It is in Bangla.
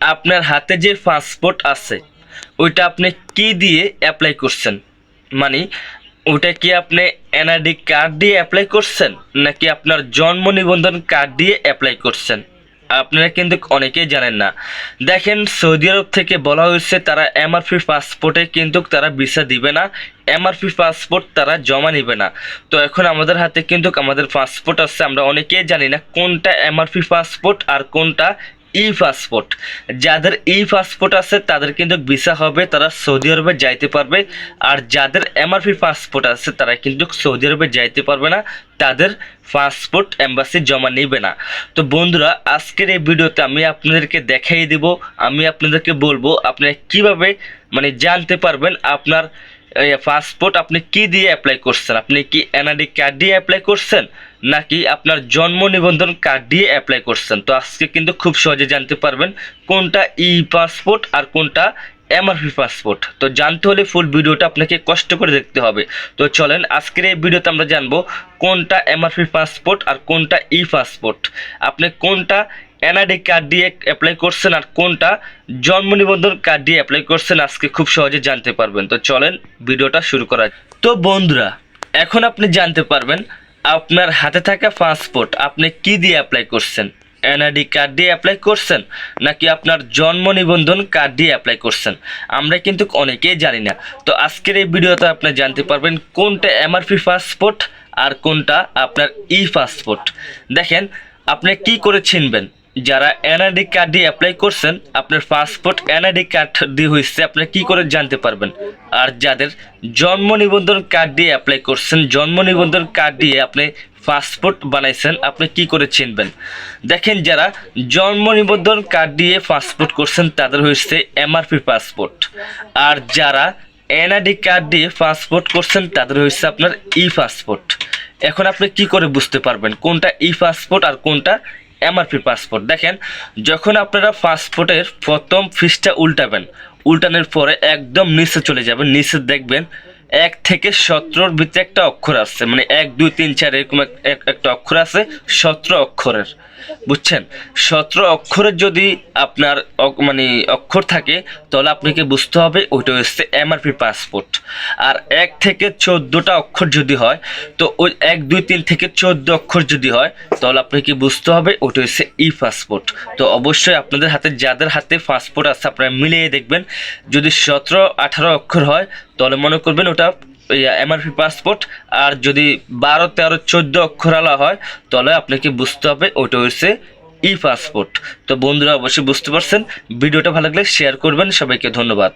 আপনার হাতে যে পাসপোর্ট আছে, ওইটা আপনি কি দিয়ে অ্যাপ্লাই করছেন? মানে ওটা কি আপনি এনআইডি কার্ড দিয়ে অ্যাপ্লাই করছেন, নাকি আপনার জন্ম নিবন্ধন কার্ড দিয়ে অ্যাপ্লাই করছেন? আপনারা কিন্তু অনেকেই জানেন না। দেখেন, সৌদি আরব থেকে বলা হয়েছে তারা এমআরপি পাসপোর্টে কিন্তু তারা ভিসা দিবে না এমআরপি পাসপোর্ট তারা জমা নেবে না। তো এখন আমাদের হাতে কিন্তু আমাদের পাসপোর্ট আছে, আমরা অনেকেই জানি না কোনটা এমআরপি পাসপোর্ট আর কোনটা ই পাসপোর্ট যাদের ই পাসপোর্ট আছে, তাদের কিন্তু ভিসা হবে, তারা সৌদি আরবে যাইতে পারবে। আর যাদের এমআরপি পাসপোর্ট আছে, তারা কিন্তু সৌদি আরবে যাইতে পারবে না। তাদের পাসপোর্ট এম্বাসি জমা নেবে না। তো বন্ধুরা, আজকের এই ভিডিওতে আমি আপনাদেরকে দেখাই দিব, আমি আপনাদেরকে বলব, আপনারা কীভাবে মানে জানতে পারবেন আপনার পাসপোর্ট আপনি কি দিয়ে অ্যাপ্লাই করছেন? আপনি কি এনআইডি কার্ড দিয়ে অ্যাপ্লাই করছেন? নাকি আপনার জন্ম নিবন্ধন কার্ড দিয়ে অ্যাপ্লাই করছেন? তো আজকে কিন্তু খুব সহজে জানতে পারবেন কোনটা ই পাসপোর্ট আর কোনটা এমআরপি পাসপোর্ট তো জানতে হলে ফুল ভিডিওটা আপনাকে কষ্ট করে দেখতে হবে। তো চলেন, আজকের এই ভিডিওতে আমরা জানব কোনটা এমআরপি পাসপোর্ট আর কোনটা ই পাসপোর্ট আপনি কোনটা এনআইডি কার্ড দিয়ে অ্যাপ্লাই করছেন আর কোনটা? জন্ম নিবন্ধন কার্ড দিয়ে অ্যাপ্লাই করছেন, আজকে খুব সহজে জানতে পারবেন। তো চলেন ভিডিওটা শুরু করা তো বন্ধুরা, এখন আপনি জানতে পারবেন আপনার হাতে থাকা পাসপোর্ট আপনি কি দিয়ে অ্যাপ্লাই করছেন? এনআইডি কার্ড দিয়ে অ্যাপ্লাই করছেন, নাকি আপনার জন্ম নিবন্ধন কার্ড দিয়ে অ্যাপ্লাই করছেন? আমরা কিন্তু অনেকেই জানি না। তো আজকের এই ভিডিওতে আপনি জানতে পারবেন কোনটা এমআরপি পাসপোর্ট আর কোনটা আপনার ই পাসপোর্ট দেখেন, আপনি কি করে চিনবেন? যারা এনআইডি কার্ড দিয়ে অ্যাপ্লাই করছেন, আপনার পাসপোর্ট এনআইডি কার্ড দিয়ে হয়েছে আপনি কি করে জানতে পারবেন? আর যাদের জন্ম নিবন্ধন কার্ড দিয়ে অ্যাপ্লাই করছেন, জন্ম নিবন্ধন কার্ড দিয়ে আপনি পাসপোর্ট বানাইছেন, আপনি কি করে চিনবেন? দেখেন, যারা জন্ম নিবন্ধন কার্ড দিয়ে পাসপোর্ট করছেন, তাদের হয়েছে এমআরপি পাসপোর্ট আর যারা এনআইডি কার্ড দিয়ে পাসপোর্ট করছেন, তাদের হয়েছে আপনার ই পাসপোর্ট এখন আপনি কি করে বুঝতে পারবেন কোনটা ই পাসপোর্ট আর কোনটা এমআরপি পাসপোর্ট দেখেন, যখন আপনারা পাসপোর্টের প্রথম ফিসটা উল্টাবেন, উল্টানোর পরে একদম নিচে চলে যাবেন, নিচে দেখবেন এক থেকে সতেরোর ভিতরে একটা অক্ষর আছে মানে এক, দুই, তিন, চার, এরকম এক- এক- একটা অক্ষর আছে, সতেরো অক্ষরের। বুঝছেন? সতেরো অক্ষরের যদি আপনার মানে অক্ষর থাকে, তাহলে আপনাকে বুঝতে হবে ওইটা হচ্ছে এমআরপি পাসপোর্ট আর এক থেকে চোদ্দোটা অক্ষর যদি হয়, তো ওই এক, দুই, তিন থেকে চোদ্দ অক্ষর যদি হয়, তাহলে আপনাকে বুঝতে হবে ওইটা হচ্ছে ই পাসপোর্ট তো অবশ্যই আপনাদের হাতে, যাদের হাতে পাসপোর্ট আছে, আপনারা মিলিয়ে দেখবেন। যদি সতেরো, আঠারো অক্ষর হয়, তাহলে মনে করবেন ওটা এমআরপি পাসপোর্ট আর যদি বারো, তেরো, চোদ্দ অক্ষর অক্ষরালা হয়, তাহলে আপনাকে বুঝতে হবে ওটা হচ্ছে ই পাসপোর্ট তো বন্ধুরা অবশ্যই বুঝতে পারছেন। ভিডিওটা ভালো লাগলে শেয়ার করবেন। সবাইকে ধন্যবাদ।